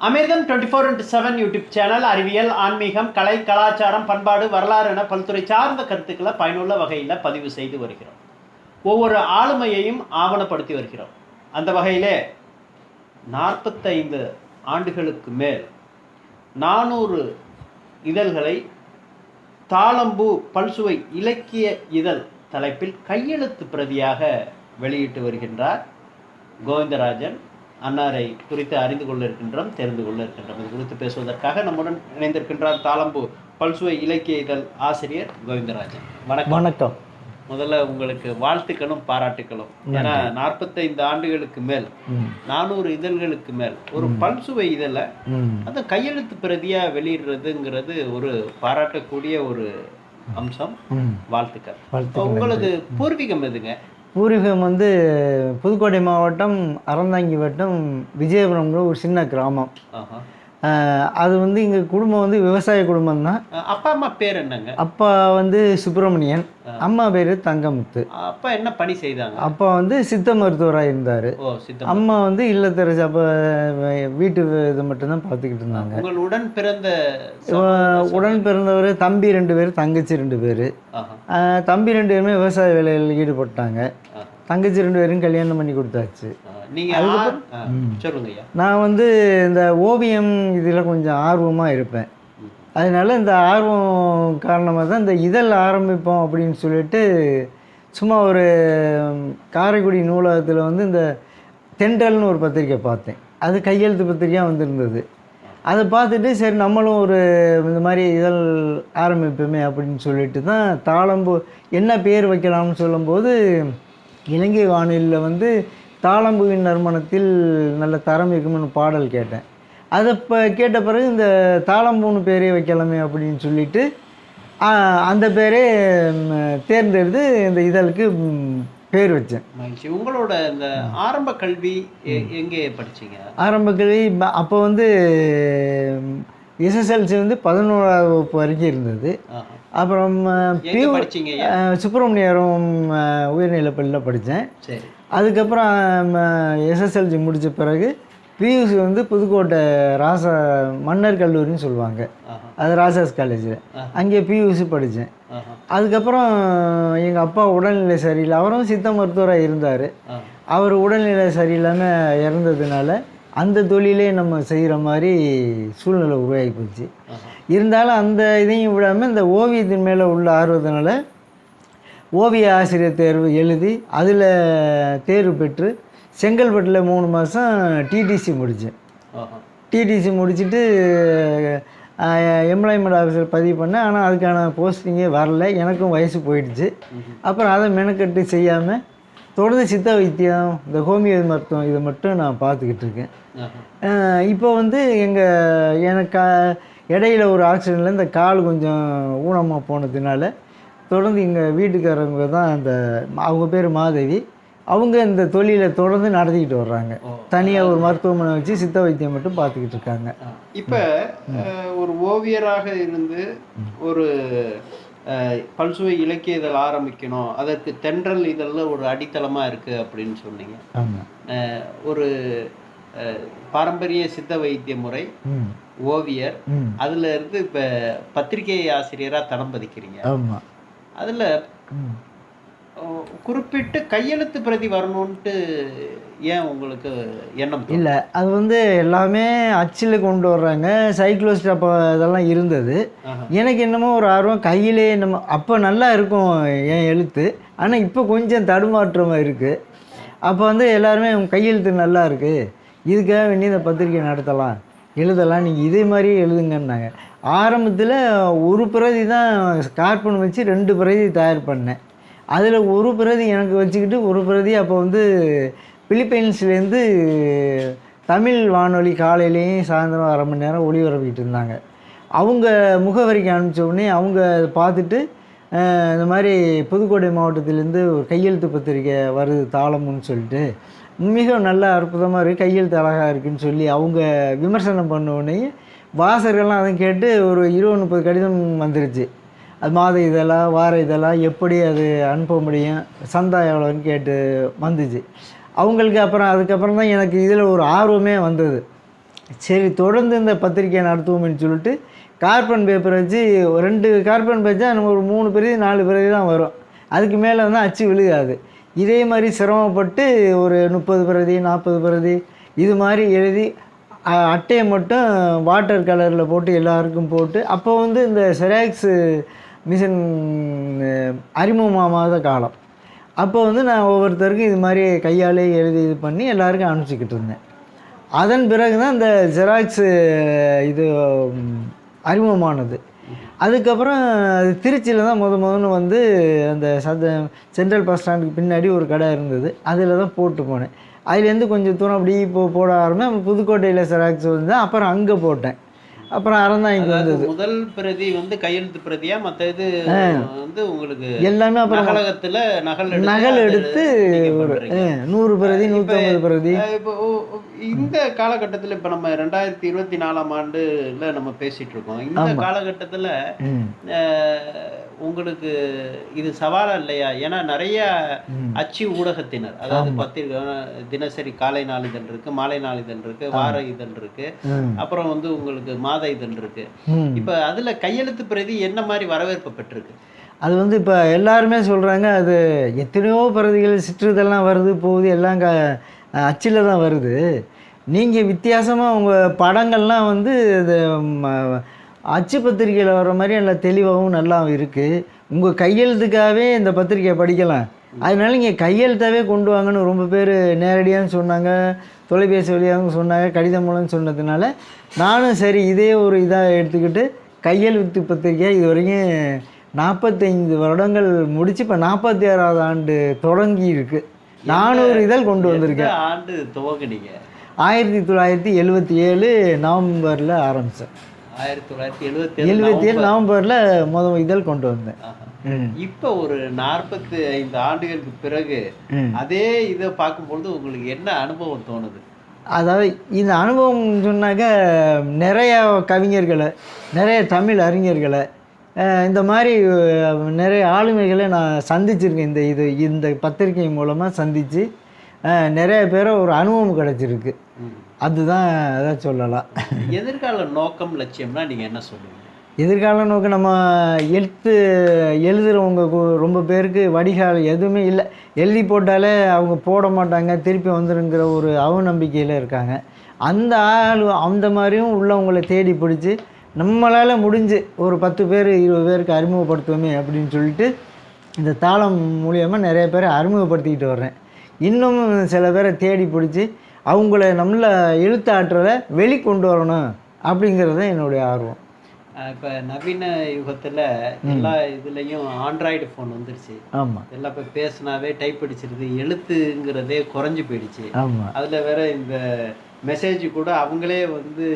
Amirtham twenty four into seven YouTube channel அறிவியல் ஆன்மீகம் கலை கலாச்சாரம் பண்பாடு வரலாறு என பல்துறை சார்ந்த கருத்துக்களை பயனுள்ள வகையில் பதிவு செய்து வருகிறோம். ஒவ்வொரு ஆளுமையையும் ஆவணப்படுத்தி வருகிறோம். அந்த வகையிலே நாற்பத்தைந்து ஆண்டுகளுக்கு மேல் நானூறு இதழ்களை தாளம்பூ பல்சுவை இலக்கிய இதழ் தலைப்பில் கையெழுத்து பிரதியாக வெளியிட்டு வருகின்றார் கோவிந்தராஜன். அன்னாரை குறித்து அறிந்து கொள்ள இருக்கின்றோம் தெரிந்து கொள்ள இருக்கின்றோம் இது குறித்து பேசுவதற்காக நம்முடன் இணைந்திருக்கின்றார் தாளம்பூ பல்சுவை இலக்கிய இதழ் ஆசிரியர் கோவிந்தராஜன். வணக்கம். வணக்கம். முதல்ல உங்களுக்கு வாழ்த்துக்களும் பாராட்டுக்களும். ஏன்னா நாற்பத்தைந்து ஆண்டுகளுக்கு மேல் நானூறு இதழ்களுக்கு மேல் ஒரு பல்சுவை இதழை. அந்த கையெழுத்து பிரதியா வெளியிடுறதுங்கிறது ஒரு பாராட்டக்கூடிய ஒரு அம்சம். வாழ்த்துக்கள். உங்களுக்கு பூர்வீகம் எதுங்க? பூர்வீகம் வந்து புதுக்கோட்டை மாவட்டம் அறந்தாங்கி வட்டம் விஜயபுரம்ங்கிற ஒரு சின்ன கிராமம். ஆஹா. அது வந்து எங்கள் குடும்பம் வந்து விவசாய குடும்பம் தான். அப்பா அம்மா பேர் என்னங்க? அப்பா வந்து சுப்பிரமணியன் அம்மா பேர் தங்கமுத்து. அப்பா என்ன பணி செய்தாங்க? அப்பா வந்து சித்த மருத்துவராக இருந்தார். அம்மா வந்து இல்லத்தரசி அப்போ வீட்டு இதை மட்டும்தான் பார்த்துக்கிட்டு இருந்தாங்க. உடன் பிறந்த உடன் பிறந்தவர் தம்பி ரெண்டு பேர் தங்கச்சி ரெண்டு பேர். தம்பி ரெண்டு பேருமே விவசாய வேலையில் ஈடுபட்டாங்க. தங்கச்சி ரெண்டு பேரும் கல்யாணம் பண்ணி கொடுத்தாச்சு. ஆஹ் நீங்க ஆ- ஆ, சொல்லுங்க ஐயா. நான் வந்து இந்த ஓவியம் இதில் கொஞ்சம் ஆர்வமாக இருப்பேன். அதனால இந்த ஆர்வம் காரணமாக தான் இந்த இதழ் ஆரம்பிப்போம் அப்படின்னு சொல்லிட்டு சும்மா ஒரு காரைக்குடி நூலகத்தில் வந்து இந்த தென்றல்னு ஒரு பத்திரிக்கை பார்த்தேன். அது கையெழுத்து பத்திரிக்கையாக வந்திருந்தது. அதை பார்த்துட்டு சரி நம்மளும் ஒரு இந்த மாதிரி இதழ் ஆரம்பிப்போமே அப்படின்னு சொல்லிட்டு தான் தாளம்பு என்ன பேர் வைக்கலாம்னு சொல்லும்போது இலங்கை வானிலையில் வந்து தாளம்புவின் நறுமணத்தில் நல்ல தரம் இருக்கும்னு பாடல் கேட்டேன். அதை இப்போ கேட்ட பிறகு இந்த தாளம்பூன்னு பேரே வைக்கலாமே அப்படின்னு சொல்லிட்டு அந்த பேரே தேர்ந்தெடுத்து இந்த இதழுக்கு பேர் வச்சேன். மகிழ்ச்சி. உங்களோட இந்த ஆரம்ப கல்வி எங்கே படிச்சீங்க? ஆரம்ப கல்வி அப்போ வந்து எஸ்எஸ்எல்சி வந்து பதினோராவது வகுப்பு வரைக்கும் இருந்தது. அப்புறம் சுப்பிரமணியரும் உயர்நிலைப் பள்ளியில் படித்தேன் சரி. அதுக்கப்புறம் எஸ்எஸ்எல்சி முடித்த பிறகு பியூசி வந்து புதுக்கோட்டை ராசா மன்னர் கல்லூரின்னு சொல்லுவாங்க. அது ராசாஸ் காலேஜில். அங்கே பியூசி படித்தேன். அதுக்கப்புறம் எங்கள் அப்பா உடல்நிலை சரியில்லை. அவரும் சித்த மருத்துவராக இருந்தார். அவர் உடல்நிலை சரியில்லாமல் இறந்ததுனால அந்த தொழிலே நம்ம செய்கிற மாதிரி சூழ்நிலை உருவாகி போச்சு. இருந்தாலும் அந்த இதையும் விடாமல் இந்த ஓவியத்தின் மேலே உள்ள ஆர்வத்தினால ஓவிய ஆசிரியர் தேர்வு எழுதி அதில் தேர்வு பெற்று செங்கல்பட்டில் மூணு மாதம் டிடிசி முடித்தேன். டிடிசி முடிச்சுட்டு எம்ப்ளாய்மெண்ட் ஆஃபீஸர் பதிவு பண்ணேன். ஆனால் அதுக்கான போஸ்டிங்கே வரல. எனக்கும் வயசு போயிடுச்சு. அப்புறம் அதை மெனக்கட்டு செய்யாமல் தொடர்ந்து சித்த வைத்தியம் இந்த ஹோமியோ மருத்துவம் இதை மட்டும் நான் பார்த்துக்கிட்டு இருக்கேன். இப்போ வந்து எங்கள் எனக்கு இடையில ஒரு ஆக்சிடெண்ட்டில் இந்த கால் கொஞ்சம் ஊனமாக போனதுனால தொடர்ந்து எங்கள் வீட்டுக்காரங்க தான் அந்த அவங்க பேர் மாதவி. அவங்க இந்த தொழிலை தொடர்ந்து நடத்திக்கிட்டு வர்றாங்க. தனியாக ஒரு மருத்துவமனை வச்சு சித்த வைத்தியம் மட்டும் பார்த்துக்கிட்டு இருக்காங்க. இப்ப ஒரு ஓவியராக இருந்து ஒரு பல்சுவை இலக்கிய இதழ் ஆரம்பிக்கணும். அதற்கு தென்றல் இதழ்ல ஒரு அடித்தளமா இருக்கு அப்படின்னு சொன்னீங்க. ஒரு பாரம்பரிய சித்த வைத்திய முறை ஓவியர் அதுல இருந்து இப்ப பத்திரிகை ஆசிரியரா தடம் பதிக்கிறீங்க. அதுல குறிப்பிட்டு கையெழுத்து பிரதி வரணும்ட்டு ஏன் உங்களுக்கு எண்ணம்? இல்லை அது வந்து எல்லாமே அச்சில் கொண்டு வர்றாங்க. சைக்ளோஸ்ட் அப்போ இதெல்லாம் இருந்தது. எனக்கு என்னமோ ஒரு ஆர்வம் கையிலே நம்ம அப்போ நல்லா இருக்கும் என் எழுத்து. ஆனால் இப்போ கொஞ்சம் தடுமாற்றமாக இருக்குது அப்போ வந்து எல்லாருமே கையெழுத்து நல்லா இருக்குது இதுக்காக வேண்டி இந்த பத்திரிக்கை நடத்தலாம். எழுதலாம். நீங்கள் இதே மாதிரியே எழுதுங்கன்னாங்க. ஆரம்பத்தில் ஒரு பிரதி தான் கார்பன் வச்சு ரெண்டு பிரதி தயார் பண்ணேன். அதில் ஒரு பிரதி எனக்கு வச்சுக்கிட்டு ஒரு பிரதி அப்போ வந்து பிலிப்பைன்ஸ்லேருந்து தமிழ் வானொலி காலையிலேயும் சாயந்தரம் அரை மணி நேரம் ஒளிபரப்பிக்கிட்டு இருந்தாங்க. அவங்க முகவரிக்கு அனுப்பிச்ச உடனே அவங்க அதை பார்த்துட்டு இந்த மாதிரி புதுக்கோட்டை மாவட்டத்திலேருந்து ஒரு கையெழுத்து பத்திரிக்கை வருது தாளம்னு சொல்லிட்டு. மிக நல்ல அற்புதமாக இருக்குது கையெழுத்து அழகாக இருக்குன்னு சொல்லி அவங்க விமர்சனம் பண்ண உடனே வாசகர்கள்லாம் அதை கேட்டு ஒரு இருபது முப்பது கடிதம் வந்துருச்சு. அது மாத இதெல்லாம் வார இதெல்லாம் எப்படி அது அனுப்ப முடியும்? சந்தா எவ்வளோன்னு கேட்டு வந்துச்சு. அவங்களுக்கு அப்புறம் அதுக்கப்புறம் தான் எனக்கு இதில் ஒரு ஆர்வமே வந்தது. சரி தொடர்ந்து இந்த பத்திரிக்கை நடத்துவோம்னு சொல்லிட்டு கார்பன் பேப்பர் வச்சு ரெண்டு கார்பன் வச்சா நம்ம ஒரு மூணு பிரதி நாலு பிரதி தான் வரும். அதுக்கு மேலே வந்து அச்சு விழுகாது. இதே மாதிரி சிரமப்பட்டு ஒரு முப்பது பிரதி நாற்பது பிரதி இது மாதிரி எழுதி அ- அட்டையை மட்டும் வாட்டர் கலரில் போட்டு எல்லாருக்கும் போட்டு அப்போ வந்து இந்த செராக்ஸு மிஷின் அறிமுகமாகாத காலம். அப்போ வந்து நான் ஒவ்வொருத்தருக்கும் இது மாதிரி கையாலே எழுதி இது பண்ணி எல்லாருக்கும் அனுப்பிச்சிக்கிட்டு இருந்தேன். அதன் பிறகு தான் இந்த ஜெராக்ஸு இது அறிமுகமானது. அதுக்கப்புறம் அது திருச்சியில் தான் முத முதல்ல வந்து அந்த சத சென்ட்ரல் பஸ் ஸ்டாண்டுக்கு பின்னாடி ஒரு கடை இருந்தது. அதில் தான் போட்டு போனேன். அதுலேருந்து கொஞ்சம் தூரம் அப்படி இப்போ போட ஆரம்பித்தேன் புதுக்கோட்டையில் ஜெராக்ஸ் வந்து அப்புறம் அங்கே போட்டேன். அப்புறம் அறந்தாங்க அதாவது முதல் பிரதி வந்து கையெழுத்து பிரதியா மத்த இது வந்து உங்களுக்கு எல்லாமே அப்புறம் நகலகத்துல நகல் நகல் எடுத்து நூறு பிரதி நூற்றம்பது பிரதி. இப்போ இந்த காலகட்டத்துல இப்ப நம்ம ரெண்டாயிரத்தி இருபத்தி நாலாம் ஆண்டுல நம்ம பேசிட்டு இருக்கோம். இந்த காலகட்டத்துல உங்களுக்கு இது சவாலா இல்லையா? ஏன்னா நிறைய. அச்சு ஊடகத்தினர் அதாவது பத்திரிகை தினசரி காலை நாளிதழ் இருக்கு மாலை நாளிதழ் இருக்கு வார இதழ் இருக்கு அப்புறம் வந்து உங்களுக்கு மாத இதழ் இருக்கு. இப்ப அதுல கையெழுத்து பிரதி என்ன மாதிரி வரவேற்பு பெற்றிருக்கு? அது வந்து இப்போ எல்லாருமே சொல்கிறாங்க அது எத்தனையோ பிரதிகள் சிற்றிதெல்லாம் வருது போகுது எல்லாம் க அச்சில் தான் வருது. நீங்கள் வித்தியாசமாக உங்கள் படங்கள்லாம் வந்து இது ம- அச்சு பத்திரிக்கையில் வர மாதிரி நல்லா தெளிவாகவும் நல்லா இருக்குது உங்கள் கையெழுத்துக்காகவே இந்த பத்திரிக்கையை படிக்கலாம். அதனால நீங்கள் கையெழுத்தாவே கொண்டு வாங்கன்னு ரொம்ப பேர் நேரடியாகவும் சொன்னாங்க தொலைபேசி வழியாகவும் சொன்னாங்க கடிதம் மூலம் சொன்னதுனால நானும் சரி இதே ஒரு இதாக எடுத்துக்கிட்டு கையெழுத்து பத்திரிக்கை இது வரைக்கும் நாற்பத்தைந்து வருடங்கள் முடிச்சு இப்போ நாற்பத்தி ஆறாவது ஆண்டு தொடங்கி இருக்குது நானூறு இதழ் கொண்டு வந்திருக்கேன். ஆண்டு துவங்குனீங்க ஆயிரத்தி தொள்ளாயிரத்தி எழுபத்தி ஏழு நவம்பரில் ஆரம்பித்தேன் ஆயிரத்தி தொள்ளாயிரத்தி எழுபத்தி எழுபத்தி ஏழு நவம்பரில் முதல் இதழ் கொண்டு வந்தேன். இப்ப ஒரு நாற்பத்தி ஐந்து ஆண்டுகளுக்கு பிறகு. அதே இதை பார்க்கும்பொழுது உங்களுக்கு என்ன அனுபவம் தோணுது? அதாவது இந்த அனுபவம் சொன்னாக்க நிறைய கவிஞர்களை நிறைய தமிழ் அறிஞர்களை இந்த மாதிரி நிறைய ஆளுமைகளை நான் சந்திச்சிருக்கேன். இந்த இது இந்த பத்திரிகை மூலமாக சந்தித்து நிறைய பேரை ஒரு அனுபவம் கிடச்சிருக்கு. அதுதான் அதை சொல்லலாம். எதிர்கால நோக்கம் லட்சியம்னா நீங்க என்ன சொல்லுவீங்க? எதிர்கால நோக்கு நம்ம எழுத்து எழுதுகிறவங்க ரொம்ப பேருக்கு வடிகால் எதுவுமே இல்லை. எழுதி போட்டாலே அவங்க போட மாட்டாங்க திருப்பி வந்துருங்கிற ஒரு அவநம்பிக்கையில் இருக்காங்க. அந்த ஆள் அந்த மாதிரியும் உள்ளவங்களை தேடி பிடிச்சி நம்மளால் முடிஞ்சு ஒரு பத்து பேர் இருபது பேருக்கு அறிமுகப்படுத்துவோமே அப்படின்னு சொல்லிட்டு இந்த தாளம் மூலியமாக நிறைய பேரை அறிமுகப்படுத்திக்கிட்டு வர்றேன். இன்னும் சில பேரை தேடி பிடிச்சி அவங்கள நம்மள எழுத்தாற்றலை வெளிக்கொண்டு வரணும் அப்படிங்கிறது தான் என்னுடைய ஆர்வம். இப்ப நவீன யுகத்துல எல்லா இதுலயும் ஆண்ட்ராய்டு ஃபோன் வந்துருச்சு. ஆமாம் எல்லாம் இப்ப பேசினாவே டைப் அடிச்சிருது எழுத்துங்கிறதே குறைஞ்சு போயிடுச்சு. ஆமாம் அதுல வேற இந்த மெசேஜ் கூட அவங்களே வந்து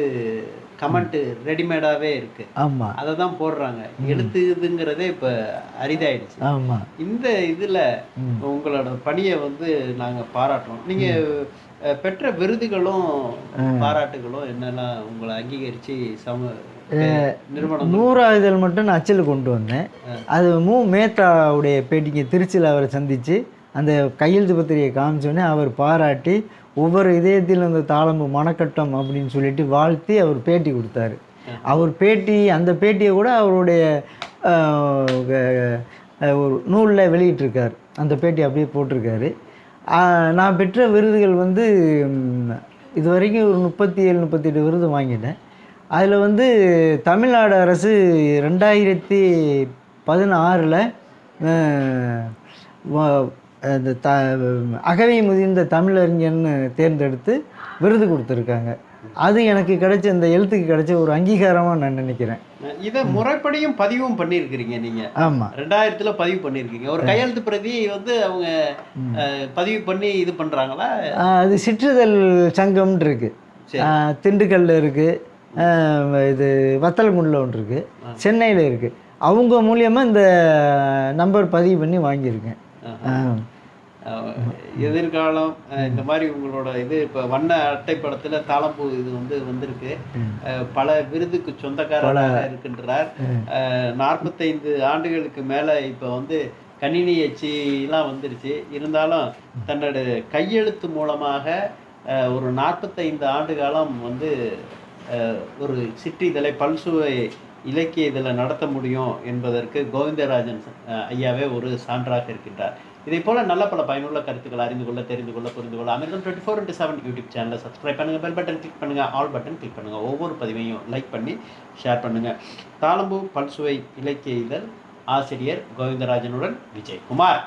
கமெண்ட் ரெடிமேடாவே இருக்கு. ஆமாம் அதை தான் போடுறாங்க எழுத்துதுங்கிறதே இப்ப அரிதாயிடுச்சு. ஆமாம் இந்த இதுல. உங்களோட பணியை வந்து நாங்க பாராட்டுறோம். நீங்க பெற்ற விருதுகளும் பாராட்டுகளும் என்னெல்லாம் உங்களை அங்கீகரிச்சு சம நிறுவனம் நூறாயுதல் மட்டும் நான் அச்சில் கொண்டு வந்தேன். அது மு மேத்தாவுடைய பேட்டிக்கு திருச்சியில் அவரை சந்தித்து அந்த கையெழுத்து பத்திரிகையை காமிச்சோடனே அவர் பாராட்டி ஒவ்வொரு இதயத்தில் அந்த தாளம்பு மனக்கட்டம் அப்படின்னு சொல்லிட்டு வாழ்த்தி அவர் பேட்டி கொடுத்தாரு. அவர் பேட்டி அந்த பேட்டியை கூட அவருடைய ஒரு நூலில் வெளியிட்டிருக்கார். அந்த பேட்டி அப்படியே போட்டிருக்காரு. நான் பெற்ற விருதுகள் வந்து இது வரைக்கும் ஒரு முப்பத்தி ஏழு முப்பத்தெட்டு விருது வாங்கிட்டேன். அதில் வந்து தமிழ்நாடு அரசு ரெண்டாயிரத்தி பதினாறில் அந்த த அகவை முதிர்ந்த தமிழறிஞர்னு தேர்ந்தெடுத்து விருது கொடுத்துருக்காங்க. அது எனக்கு கிடைச்ச இந்த எழுத்துக்கு கிடைச்ச ஒரு அங்கீகாரமாக நான் நினைக்கிறேன். இதை முறைப்படியும் பதிவும் பண்ணியிருக்கிறீங்க நீங்க. ஆமாம் ரெண்டாயிரத்துல பதிவு பண்ணியிருக்கீங்க. ஒரு கையெழுத்து பிரதி வந்து அவங்க பதிவு பண்ணி இது பண்றாங்களா? அது சிற்றிதழ் சங்கம்னு இருக்கு. சரி. ஆஹ் திண்டுக்கல்ல இருக்கு. ஆஹ் இது வத்தலகுண்டில் ஒன்று இருக்கு. சென்னையில் இருக்கு. அவங்க மூலியமாக இந்த நம்பர் பதிவு பண்ணி வாங்கியிருக்கேன். எதிர்காலம் இந்த மாதிரி உங்களோட இது இப்போ வண்ண அட்டை படத்துல தாளம்பூ இது வந்து வந்திருக்கு. பல விருதுக்கு சொந்தக்காரராக இருக்கின்றார். நாற்பத்தைந்து ஆண்டுகளுக்கு மேல இப்போ வந்து கணினி எல்லாம் வந்துருச்சு. இருந்தாலும் தன்னோட கையெழுத்து மூலமாக ஒரு நாற்பத்தைந்து ஆண்டு காலம் வந்து ஒரு சிற்றிதழை பல்சுவை இலக்கிய இதில் நடத்த முடியும் என்பதற்கு கோவிந்தராஜன் ஐயாவே ஒரு சான்றாக இருக்கின்றார். இதே போல் நல்ல பல பயனுள்ள கருத்துக்களை அறிந்து கொள்ள தெரிந்து கொள்ள புரிந்து கொள்ள Amirtham twenty four into seven YouTube சேனலை சப்ஸ்கிரைப் பண்ணுங்கள் பெல் பட்டன் கிளிக் பண்ணுங்க. ஆல் பட்டன் கிளிக் பண்ணுங்க. ஒவ்வொரு பதிவையும் லைக் பண்ணி ஷேர் பண்ணுங்கள் தாளம்பூ பல்சுவை இலக்கிய இதழ் ஆசிரியர் கோவிந்தராஜனுடன் விஜய் குமார்.